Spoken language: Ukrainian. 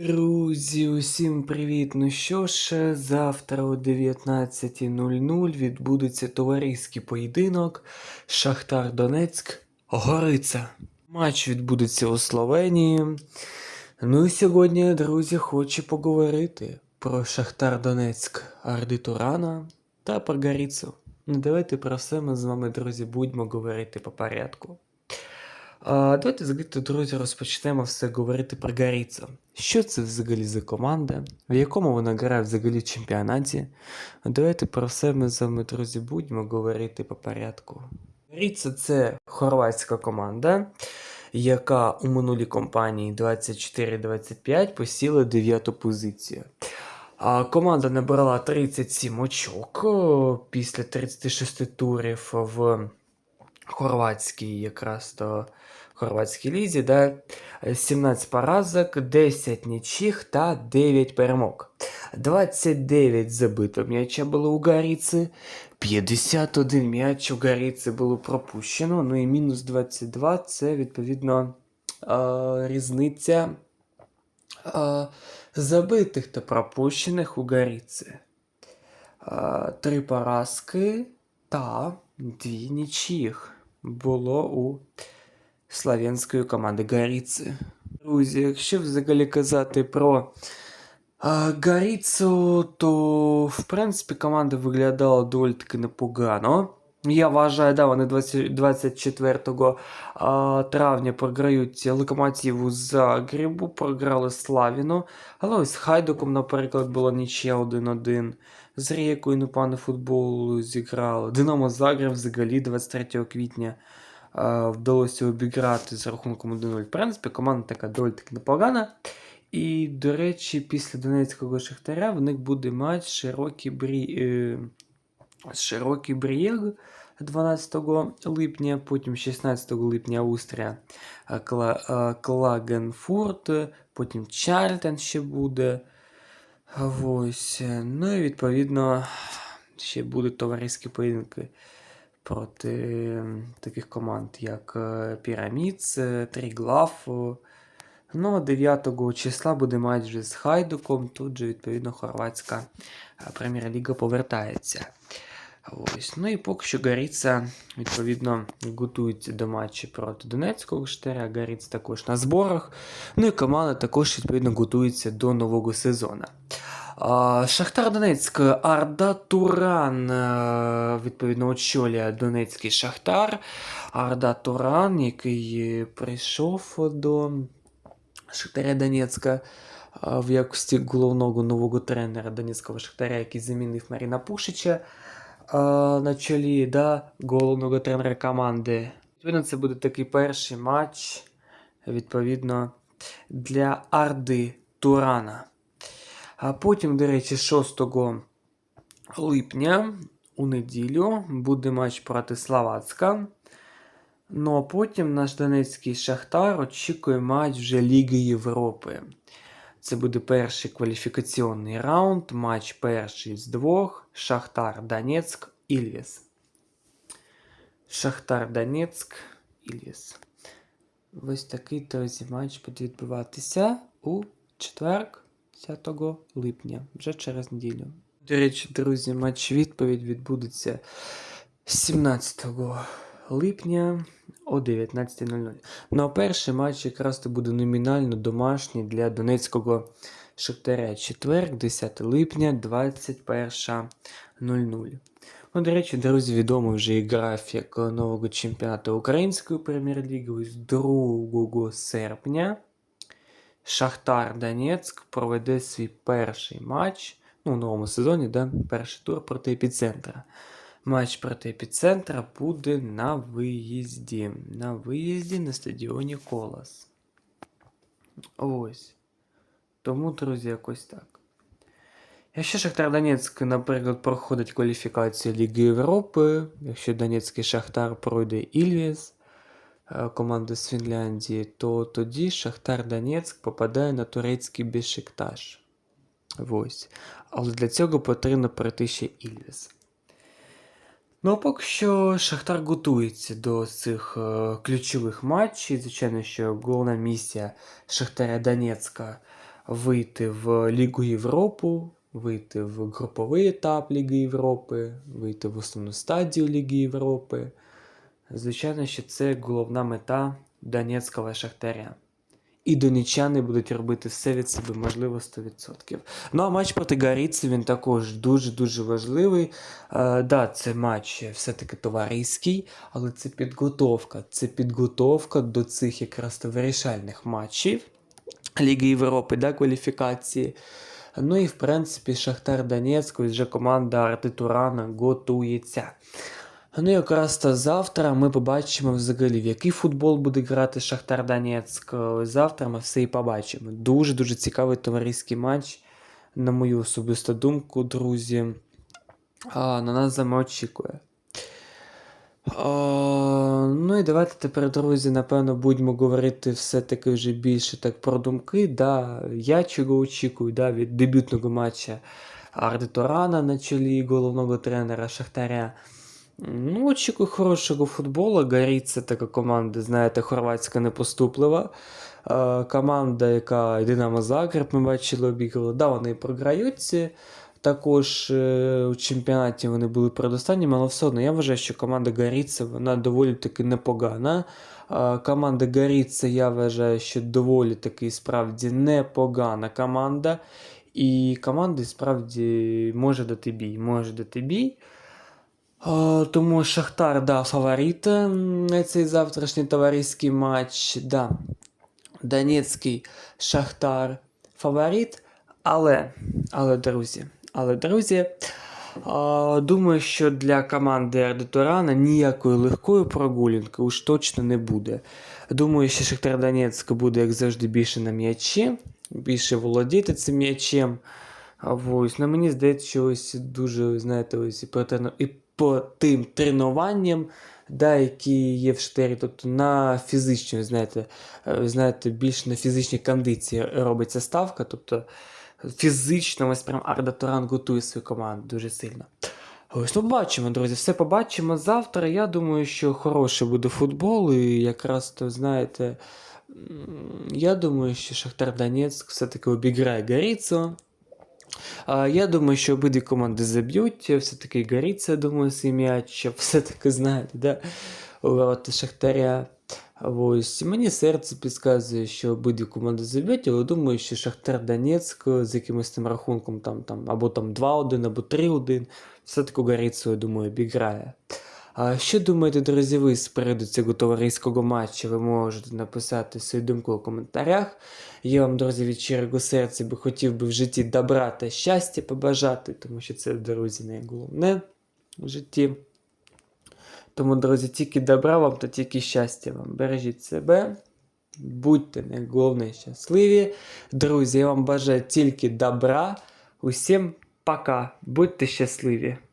Друзі, усім привіт! Ну що ж, завтра о 19.00 відбудеться товариський поєдинок Шахтар Донецьк Гориця. Матч відбудеться у Словенії. Ну і сьогодні, друзі, хочу поговорити про Шахтар Донецьк Арди Турана та про Горицю. Ну давайте про все ми з вами, друзі, будемо говорити по порядку. Давайте взагалі, друзі, розпочнемо все говорити про Гаріцу. Що це взагалі за команда, в якому вона грає взагалі в чемпіонаті? Давайте про все ми з вами, друзі, будемо говорити по порядку. Гаріца це хорватська команда, яка у минулій кампанії 24-25 посіла 9 позицію. А команда набрала 37 очок після 36 турів в хорватській якраз то хорватській лізі, да, 17 поразок, 10 нічих та 9 перемог. 29 забито м'яча було у Гаріці, 51 м'яч у Гаріці було пропущено, ну і мінус 22 це відповідно різниця забитих та пропущених у Гаріці. Три поразки та дві нічих було у славянської команди Гаріці. Друзі, якщо взагалі казати про Гаріцу, то в принципі команда виглядала доволі таки непогано. Я вважаю, да, вони 20, 24 а, травня програють локомотиву Загребу, програли Славіну. Але ось Хайдуком, наприклад, було нічия 1-1. З Рієкою непоганий футбол зіграли. Динамо Загреб взагалі 23 квітня а, вдалося обіграти з рахунком 1-0. В принципі, команда така доволі таки непогана. І, до речі, після Донецького Шахтаря в них буде матч широкий брі... е, Широкий Брієг 12 липня, потім 16 липня Австрія е, Кла... е, Клагенфурт, потім Чарльтон ще буде. Ось. Ну і відповідно ще будуть товариські поєдинки проти таких команд, як е, Пірамідс, е, Тріглав. Ну, 9 числа буде матч з Хайдуком. Тут же, відповідно, хорватська е, прем'єр-ліга повертається. Ось. Ну і поки що Гаріца, відповідно, готується до матчу проти Донецького штаря. Гаріц також на зборах. Ну і команда також, відповідно, готується до нового сезону. Шахтар Донецьк, Арда Туран, е, відповідно, очолює Донецький Шахтар. Арда Туран, який е, прийшов до Шахтаря Донецька в якості головного нового тренера Донецького Шахтаря, який замінив Маріна Пушича на чолі да, головного тренера команди. Відповідно, це буде такий перший матч, відповідно, для Арди Турана. А потім, до речі, 6 липня у неділю буде матч проти Словацька. Ну а потім наш донецький Шахтар очікує матч вже Ліги Європи. Це буде перший кваліфікаційний раунд, матч перший з двох Шахтар Донецьк Ільвіс. Шахтар Донецьк Ільвіс. Ось такий друзі, матч буде відбуватися у четверг, 10 липня, вже через неділю. До речі, друзі, матч відповідь відбудеться 17 липня о 19.00. Ну а перший матч якраз то буде номінально домашній для Донецького Шахтаря. Четверг, 10 липня, 21.00. Ну, до речі, друзі, відомий вже і графік нового чемпіонату Української прем'єр-ліги. Ось 2 серпня Шахтар Донецьк проведе свій перший матч ну, у новому сезоні, да, перший тур проти епіцентра. Матч проти епіцентра буде на виїзді. На виїзді на стадіоні Колос. Ось. Тому, друзі, якось так. Якщо Шахтар Донецьк, наприклад, проходить кваліфікацію Ліги Європи, якщо Донецький Шахтар пройде Ільвіс, е, команда з Фінляндії, то тоді Шахтар Донецьк попадає на турецький Бешикташ. Ось. Але для цього потрібно пройти ще Ільвіс. Ну, а поки що Шахтар готується до цих е, ключових матчів. Звичайно, що головна місія Шахтаря Донецька вийти в Лігу Європи, вийти в груповий етап Ліги Європи, вийти в основну стадію Ліги Європи. Звичайно, що це головна мета Донецького Шахтаря. І донечани будуть робити все від себе можливо 100%. Ну а матч проти Гаріці він також дуже-дуже важливий. Е, да, це матч все-таки товариський, але це підготовка. Це підготовка до цих якраз вирішальних матчів Ліги Європи, да, кваліфікації. Ну і в принципі Шахтар Донецьк, вже команда Арти Турана готується. Ну якраз то завтра ми побачимо взагалі, в який футбол буде грати Шахтар Донецьк. Завтра ми все і побачимо. Дуже-дуже цікавий товариський матч, на мою особисту думку, друзі. А, на нас саме очікує. А, ну і давайте тепер, друзі, напевно, будемо говорити все-таки вже більше так про думки. Да, я чого очікую да, від дебютного матча Арди Турана на чолі головного тренера Шахтаря. Ну, очікую хорошого футболу. Горіться така команда, знаєте, хорватська непоступлива. Е, команда, яка Динамо Загреб, ми бачили, обіграла. Да, вони програють. Також е, у чемпіонаті вони були предостанніми, але все одно я вважаю, що команда Горіться вона доволі таки непогана. Е, команда Горіться, я вважаю, що доволі таки справді непогана команда. І команда справді може дати бій. Може дати бій. Е, Тому Шахтар, да, фаворит на цей завтрашній товариський матч. Да. Донецький Шахтар фаворит. Але, але, друзі, але, друзі, е, думаю, що для команди Ардитурана ніякої легкої прогулянки уж точно не буде. Думаю, що Шахтар Донецьк буде, як завжди, більше на м'ячі, більше володіти цим м'ячем. Ось, ну, мені здається, що ось дуже, знаєте, ось і по, тим тренуванням, да, які є в Штері, тобто на фізичні, знаєте, е, знаєте, більш на фізичній кондиції робиться ставка, тобто фізично ось прям Арда Туран готує свою команду дуже сильно. Ось ну побачимо, друзі, все побачимо завтра. Я думаю, що хороший буде футбол, і якраз то, знаєте, я думаю, що Шахтар Донецьк все-таки обіграє Горіцу. Я думаю, що обидві команди заб'ють. Все-таки Горіться, думаю, свій м'яч. Все-таки знаєте, да? у Шахтаря. Ось мені серце підказує, що обидві команди заб'ють, але думаю, що Шахтар Донецьк з якимось тим рахунком там, там, або там 2-1, або 3-1. Все-таки Горіцею, думаю, обіграє. А що думаєте, друзі, ви з приводу цього товариського матчу? Ви можете написати свою думку у коментарях. Я вам, друзі, від щирого серця би хотів би в житті добра та щастя побажати, тому що це, друзі, найголовне в житті. Тому, друзі, тільки добра вам та тільки щастя вам. Бережіть себе, будьте найголовніше щасливі. Друзі, я вам бажаю тільки добра. Усім пока. Будьте щасливі!